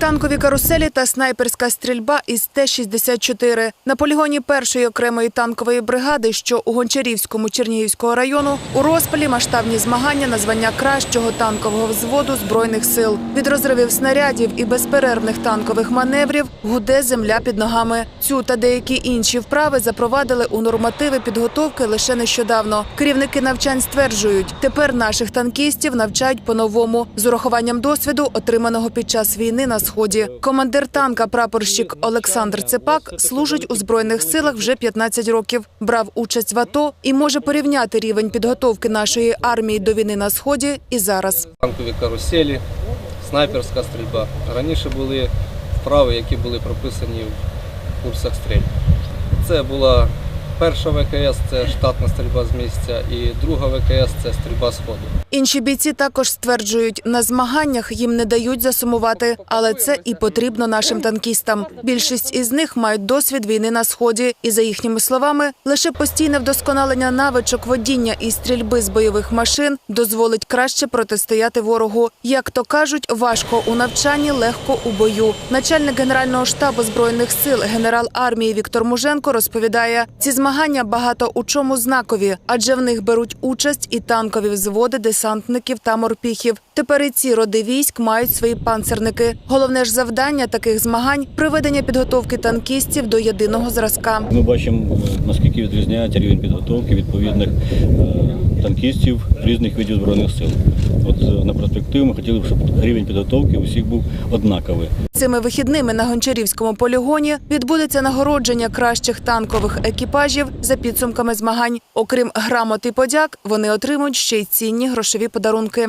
Танкові каруселі та снайперська стрільба із Т-64. На полігоні першої окремої танкової бригади, що у Гончарівському Чернігівського району, у розпалі масштабні змагання на звання кращого танкового взводу збройних сил. Від розривів снарядів і безперервних танкових маневрів гуде земля під ногами. Цю та деякі інші вправи запровадили у нормативи підготовки лише нещодавно. Керівники навчань стверджують, тепер наших танкістів навчають по-новому з урахуванням досвіду, отриманого під час війни на сході. Командир танка, прапорщик Олександр Цепак, служить у збройних силах вже 15 років. Брав участь в АТО і може порівняти рівень підготовки нашої армії до війни на сході і зараз. танкові каруселі, снайперська стрільба. Раніше були вправи, які були прописані в курсах стрільб. Це була перша ВКС, це штатна стрільба з місця, і друга ВКС це стрільба з ходу. Інші бійці також стверджують, на змаганнях їм не дають засумувати, але це і потрібно нашим танкістам. Більшість із них мають досвід війни на сході, і за їхніми словами, лише постійне вдосконалення навичок водіння і стрільби з бойових машин дозволить краще протистояти ворогу. Як то кажуть, важко у навчанні, легко у бою. Начальник генерального штабу збройних сил, генерал армії Віктор Муженко розповідає, ці змагання багато у чому знакові, адже в них беруть участь і танкові взводи десантників та морпіхів. Тепер і ці роди військ мають свої панцерники. Головне ж завдання таких змагань приведення підготовки танкістів до єдиного зразка. Ми бачимо, е, наскільки відрізняється рівень підготовки відповідних е, танкістів різних видів збройних сил. На перспективу ми хотіли б, щоб рівень підготовки усіх був однаковий. Цими вихідними на Гончарівському полігоні відбудеться нагородження кращих танкових екіпажів за підсумками змагань. Окрім грамот і подяк, вони отримують ще й цінні грошові подарунки.